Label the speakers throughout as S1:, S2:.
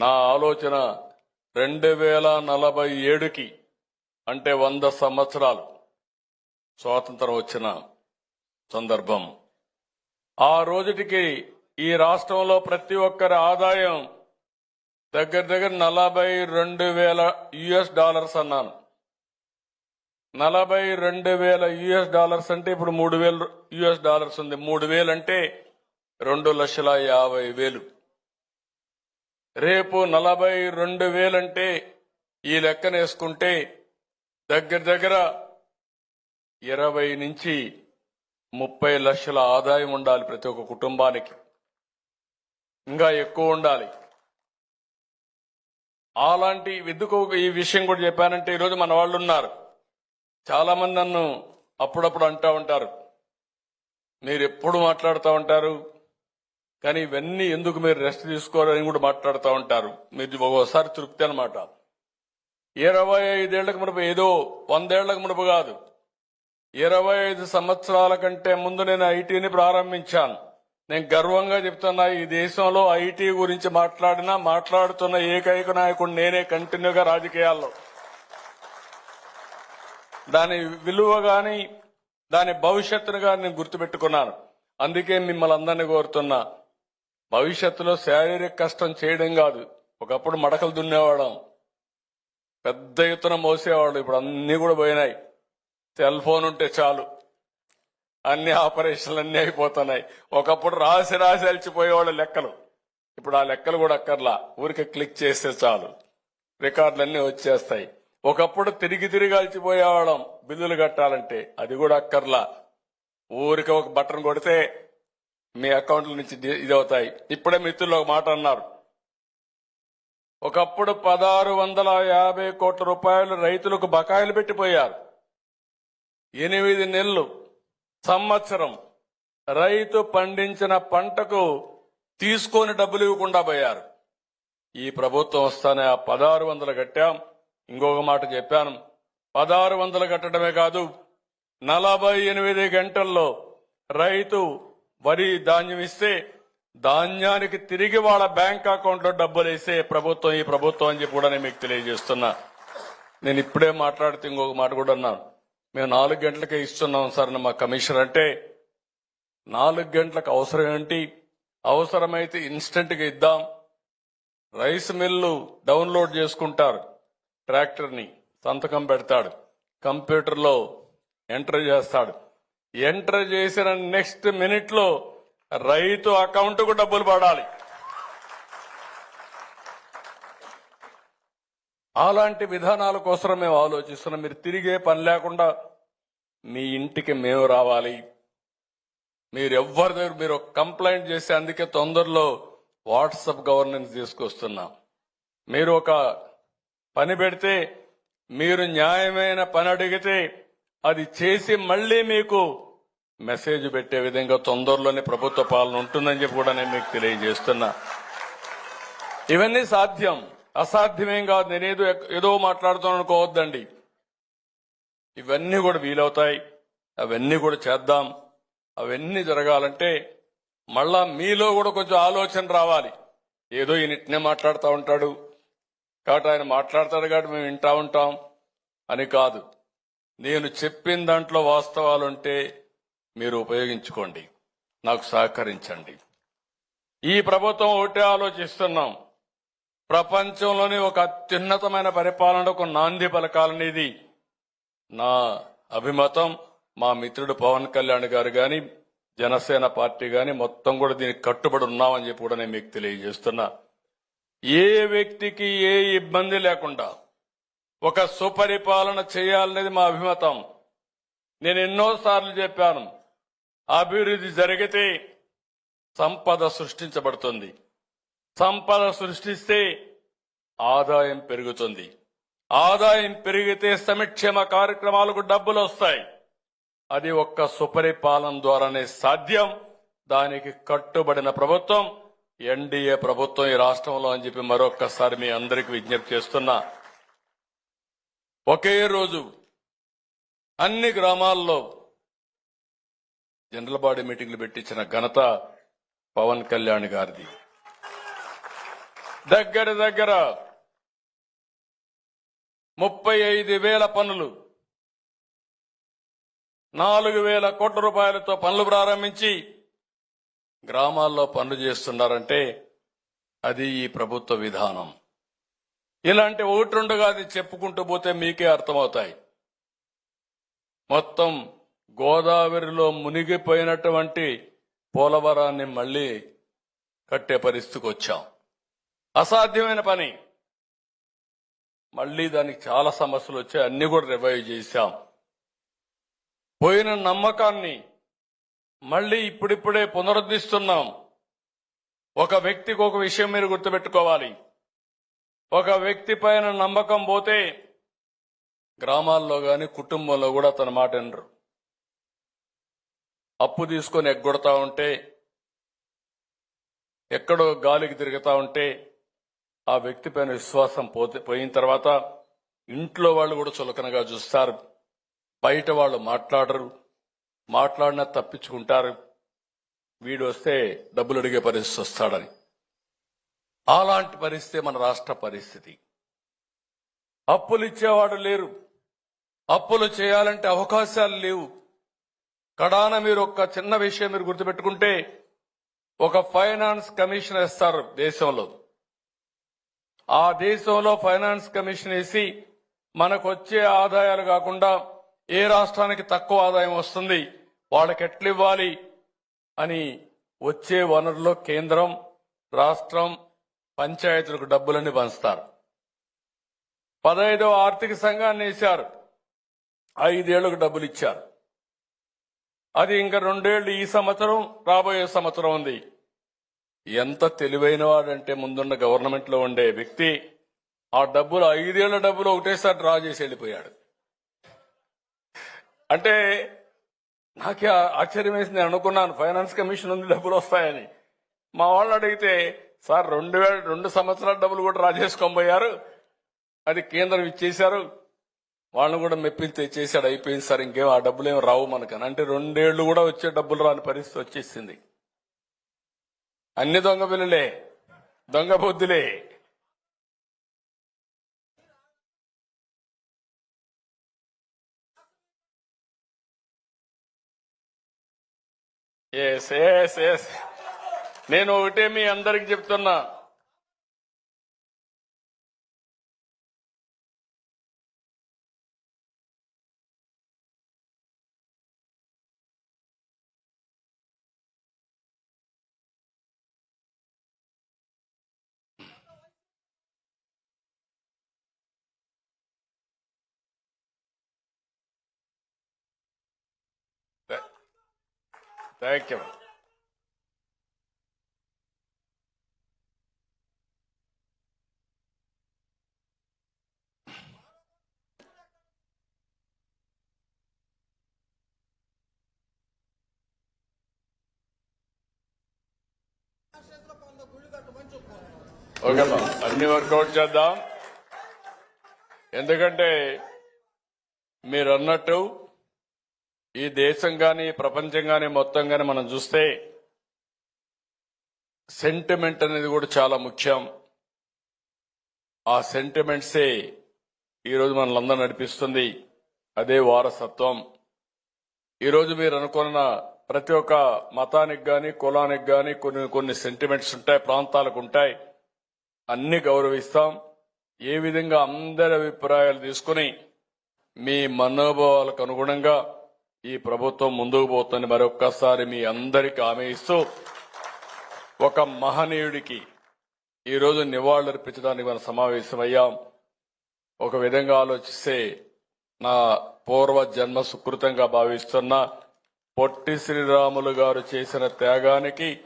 S1: నా ఆలోచన రెండు వేల నలభై ఏడుకి అంటే వంద సంవత్సరాలు స్వాతంత్రం వచ్చిన సందర్భం. ఆ రోజుటికి ఈ రాష్ట్రంలో ప్రతి ఒక్కరి ఆదాయం దగ్గర దగ్గర నలభై రెండు వేల యుఎస్ డాలర్స్ అన్నాను. నలభై రెండు వేల యుఎస్ డాలర్స్ అంటే ఇప్పుడు మూడు వేలు యుఎస్ డాలర్స్ ఉంది. మూడు వేలు అంటే రెండు లక్షల యాభై వేలు. రేపు నలభై రెండు వేలంటే ఈ లెక్కనేసుకుంటే దగ్గర దగ్గర ఇరవై నుంచి ముప్పై లక్షల ఆదాయం ఉండాలి ప్రతి ఒక్క కుటుంబానికి. ఇంకా ఎక్కువ ఉండాలి. అలాంటి ఎందుకు ఈ విషయం కూడా చెప్పానంటే ఈరోజు మన వాళ్ళు ఉన్నారు. చాలా మంది నన్ను అప్పుడప్పుడు అంటా ఉంటారు. మీరు ఎప్పుడు మాట్లాడుతూ ఉంటారు? కానీ ఇవన్నీ ఎందుకు మీరు రెస్ట్ తీసుకోవాలని కూడా మాట్లాడుతూ ఉంటారు. మీరు ఒక్కోసారి తృప్తి అనమాట ఇరవై ఐదేళ్ళకు మునుపు ఏదో వందేళ్ళకు మునుపు కాదు. ఇరవై ఐదు సంవత్సరాల కంటే ముందు నేను ఐటీని ప్రారంభించాను. నేను గర్వంగా చెప్తున్నా ఈ దేశంలో ఐటీ గురించి మాట్లాడినా మాట్లాడుతున్న ఏకైక నాయకుడు నేనే కంటిన్యూగా రాజకీయాల్లో. దాని విలువ గాని దాని భవిష్యత్తును కానీ నేను గుర్తుపెట్టుకున్నాను. అందుకే మిమ్మల్ని అందరినీ కోరుతున్నా. భవిష్యత్తులో శారీరక కష్టం చేయడం కాదు. ఒకప్పుడు మడకలు దున్నేవాళ్ళం. పెద్ద ఎత్తున మోసేవాళ్ళు. ఇప్పుడు అన్నీ కూడా పోయినాయి. సెల్ ఫోన్ ఉంటే చాలు. అన్ని ఆపరేషన్లు అన్నీ అయిపోతున్నాయి. ఒకప్పుడు రాసి రాసి అలిచిపోయేవాళ్ళు లెక్కలు. ఇప్పుడు ఆ లెక్కలు కూడా అక్కర్లా. ఊరికే క్లిక్ చేస్తే చాలు. రికార్డులన్నీ వచ్చేస్తాయి. ఒకప్పుడు తిరిగి తిరిగి అలిచిపోయేవాళ్ళం. బిల్లులు కట్టాలంటే అది కూడా అక్కర్లా. ఊరికి ఒక బటన్ కొడితే మీ అకౌంట్ల నుంచి ఇదవుతాయి. ఇది అవుతాయి ఇప్పుడే మిత్రులు ఒక మాట అన్నారు. ఒకప్పుడు పదహారు వందల యాభై కోట్ల రూపాయలు రైతులకు బకాయిలు పెట్టిపోయారు. ఎనిమిది నెలలు సంవత్సరం రైతు పండించిన పంటకు తీసుకొని డబ్బులు ఇవ్వకుండా పోయారు. ఈ ప్రభుత్వం వస్తానే ఆ పదహారు వందలు కట్టాం. ఇంకొక మాట చెప్పాను. పదహారు వందలు కట్టడమే కాదు నలభై ఎనిమిది గంటల్లో రైతు వరి ధాన్యం ఇస్తే ధాన్యానికి తిరిగి వాళ్ళ బ్యాంక్ అకౌంట్లో డబ్బులు వేసే ప్రభుత్వం ఈ ప్రభుత్వం అని చెప్పి కూడా నేను మీకు తెలియజేస్తున్నా. నేను ఇప్పుడే మాట్లాడితే ఇంకొక మాట కూడా అన్నాను మేము నాలుగు గంటలకే ఇస్తున్నాం సార్ మా కమిషనర్ అంటే నాలుగు గంటలకు అవసరం ఏంటి? అవసరమైతే ఇన్స్టెంట్గా ఇద్దాం. రైస్ మిల్లు డౌన్లోడ్ చేసుకుంటారు. ట్రాక్టర్ని సంతకం పెడతాడు. కంప్యూటర్లో ఎంటర్ చేస్తాడు. ఎంటర్ చేసిన నెక్స్ట్ మినిట్లో రైతు అకౌంట్కు డబ్బులు పడాలి. అలాంటి విధానాల కోసం మేము ఆలోచిస్తున్నాం. మీరు తిరిగే పని లేకుండా మీ ఇంటికి మేము రావాలి. మీరు ఎవ్వరి దగ్గర మీరు కంప్లైంట్ చేసి అందుకే తొందరలో వాట్సప్ గవర్నెన్స్ తీసుకొస్తున్నాం. మీరు ఒక పని పెడితే మీరు న్యాయమైన పని అడిగితే అది చేసి మళ్ళీ మీకు మెసేజ్ పెట్టే విధంగా తొందరలోనే ప్రభుత్వ పాలన ఉంటుందని చెప్పి కూడా నేను మీకు తెలియజేస్తున్నా. ఇవన్నీ సాధ్యం. అసాధ్యమేం కాదు. నేనేదో ఏదో మాట్లాడుతాను అనుకోవద్దండి. ఇవన్నీ కూడా వీలవుతాయి. అవన్నీ కూడా చేద్దాం. అవన్నీ జరగాలంటే మళ్ళా మీలో కూడా కొంచెం ఆలోచన రావాలి. ఏదో ఈయన మాట్లాడుతూ ఉంటాడు. కాబట్టి ఆయన మాట్లాడతాడు కాబట్టి మేము వింటా ఉంటాం. అని కాదు. నేను చెప్పిన దాంట్లో వాస్తవాలుంటే మీరు ఉపయోగించుకోండి. నాకు సహకరించండి. ఈ ప్రభుత్వం ఒకటే ఆలోచిస్తున్నాం. ప్రపంచంలోని ఒక అత్యున్నతమైన పరిపాలనకు నాంది పలకాలనేది నా అభిమతం మా మిత్రుడు పవన్ కళ్యాణ్ గారు గాని జనసేన పార్టీ గాని మొత్తం కూడా దీనికి కట్టుబడి ఉన్నామని చెప్పి కూడా నేను మీకు తెలియజేస్తున్నా. ఏ వ్యక్తికి ఏ ఇబ్బంది లేకుండా ఒక సుపరిపాలన చేయాలనేది మా అభిమతం. నేను ఎన్నోసార్లు చెప్పాను అభివృద్ధి జరిగితే సంపద సృష్టించబడుతుంది. సంపద సృష్టిస్తే ఆదాయం పెరుగుతుంది. ఆదాయం పెరిగితే సంక్షేమ కార్యక్రమాలకు డబ్బులు వస్తాయి. అది ఒక్క సుపరిపాలన ద్వారానే సాధ్యం. దానికి కట్టుబడిన ప్రభుత్వం ఎన్డీఏ ప్రభుత్వం ఈ రాష్ట్రంలో అని చెప్పి మరొక్కసారి మీ అందరికీ విజ్ఞప్తి చేస్తున్నా. ఒకే రోజు అన్ని గ్రామాల్లో జనరల్ బాడీ మీటింగ్లు పెట్టించిన ఘనత పవన్ కళ్యాణ్ గారిది. దగ్గర దగ్గర ముప్పై ఐదు వేల పనులు నాలుగు వేల కోట్ల రూపాయలతో పనులు ప్రారంభించి గ్రామాల్లో పనులు చేస్తున్నారంటే అది ఈ ప్రభుత్వ విధానం. ఇలాంటి ఒకటి రెండు కాదు చెప్పుకుంటూ పోతే మీకే అర్థమవుతాయి. మొత్తం గోదావరిలో మునిగిపోయినటువంటి పోలవరాన్ని మళ్ళీ కట్టే పరిస్థితికి వచ్చాం అసాధ్యమైన పని. మళ్ళీ దానికి చాలా సమస్యలు వచ్చాయి. అన్ని కూడా రివైవ్ చేశాం. పోయిన నమ్మకాన్ని మళ్ళీ ఇప్పుడిప్పుడే పునరుద్ధరిస్తున్నాం ఒక వ్యక్తికి ఒక విషయం మీరు గుర్తుపెట్టుకోవాలి. ఒక వ్యక్తి పైన నమ్మకం పోతే గ్రామాల్లో కానీ కుటుంబంలో కూడా తన మాట వినరు. అప్పు తీసుకొని ఎగ్గొడతా ఉంటే ఎక్కడో గాలికి తిరుగుతా ఉంటే ఆ వ్యక్తి పైన విశ్వాసం పోతే పోయిన తర్వాత ఇంట్లో వాళ్ళు కూడా చులకనగా చూస్తారు. బయట వాళ్ళు మాట్లాడరు. మాట్లాడినా తప్పించుకుంటారు. వీడు వస్తే డబ్బులు అడిగే పరిస్థితి వస్తాడని. అలాంటి పరిస్థితి మన రాష్ట్ర పరిస్థితి. అప్పులు ఇచ్చేవాడు లేరు. అప్పులు చేయాలంటే అవకాశాలు లేవు. కడాన మీరు ఒక చిన్న విషయం మీరు గుర్తుపెట్టుకుంటే ఒక ఫైనాన్స్ కమిషన్ ఇస్తారు దేశంలో. ఆ దేశంలో ఫైనాన్స్ కమిషన్ వేసి మనకు వచ్చే ఆదాయాలు కాకుండా ఏ రాష్ట్రానికి తక్కువ ఆదాయం వస్తుంది వాళ్ళకి ఎట్లు ఇవ్వాలి అని వచ్చే వనరులో కేంద్రం రాష్ట్రం పంచాయతీలకు డబ్బులన్నీ పంచుతారు. పదహైదవ ఆర్థిక సంఘాన్ని వేశారు. ఐదేళ్ళకు డబ్బులు ఇచ్చారు. అది ఇంకా రెండేళ్ళు ఈ సంవత్సరం రాబోయే సంవత్సరం ఉంది. ఎంత తెలివైన వాడంటే ముందున్న గవర్నమెంట్లో ఉండే వ్యక్తి ఆ డబ్బులు ఐదేళ్ళ డబ్బులు ఒకటేసారి డ్రా చేసి వెళ్ళిపోయాడు. అంటే నాకే ఆశ్చర్యం వేసి నేను అనుకున్నాను ఫైనాన్స్ కమిషన్ ఉంది డబ్బులు వస్తాయని. మా వాళ్ళు అడిగితే సార్ రెండు వేల రెండు సంవత్సరాల డబ్బులు కూడా డ్రా పోయారు. అది కేంద్రం ఇచ్చేశారు. వాళ్ళని కూడా మెప్పించి తెచ్చేసాడు అయిపోయింది సార్. ఇంకేం ఆ డబ్బులు ఏమి రావు మనకని అంటే రెండేళ్ళు కూడా వచ్చే డబ్బులు రాని పరిస్థితి వచ్చేసింది. అన్ని దొంగ పిల్లలే దొంగ బుద్ధులే ఎస్ ఎస్ ఎస్ నేను ఒకటే మీ అందరికి చెప్తున్నా. Thank you. ఓకేమ్మా అన్ని వర్కౌట్ చేద్దాం. ఎందుకంటే మీరు అన్నట్టు ఈ దేశం గాని ప్రపంచం గాని మొత్తం గాని మనం చూస్తే సెంటిమెంట్ అనేది కూడా చాలా ముఖ్యం. ఆ సెంటిమెంట్సే ఈరోజు మనల్ందరూ నడిపిస్తుంది. అదే వారసత్వం. ఈరోజు మీరు అనుకున్న ప్రతి ఒక్క మతానికి కానీ కులానికి కానీ కొన్ని కొన్ని సెంటిమెంట్స్ ఉంటాయి ప్రాంతాలకు ఉంటాయి. అన్ని గౌరవిస్తాం. ఏ విధంగా అందరి అభిప్రాయాలు తీసుకుని మీ మనోభావాలకు అనుగుణంగా ఈ ప్రభుత్వం ముందుకు పోతుంది మరొక్కసారి మీ అందరికి హామీ ఇస్తూ ఒక మహనీయుడికి ఈరోజు నివాళులర్పించడానికి మనం సమావేశమయ్యాం. ఒక విధంగా ఆలోచిస్తే నా పూర్వ జన్మ సుకృతంగా భావిస్తున్న పొట్టి శ్రీరాములు గారు చేసిన త్యాగానికి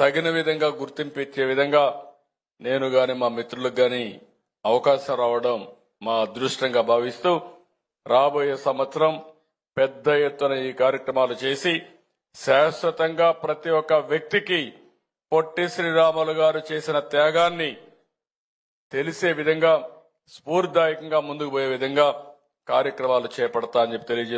S1: తగిన విధంగా గుర్తింపు ఇచ్చే విధంగా నేను గాని మా మిత్రులకు గాని అవకాశం రావడం మా అదృష్టంగా భావిస్తూ రాబోయే సంవత్సరం పెద్ద ఎత్తున ఈ కార్యక్రమాలు చేసి శాశ్వతంగా ప్రతి ఒక్క వ్యక్తికి పొట్టి శ్రీరాములు గారు చేసిన త్యాగాన్ని తెలిసే విధంగా స్ఫూర్తిదాయకంగా ముందుకు పోయే విధంగా కార్యక్రమాలు చేపడతా అని చెప్పి తెలియజేస్తున్నాను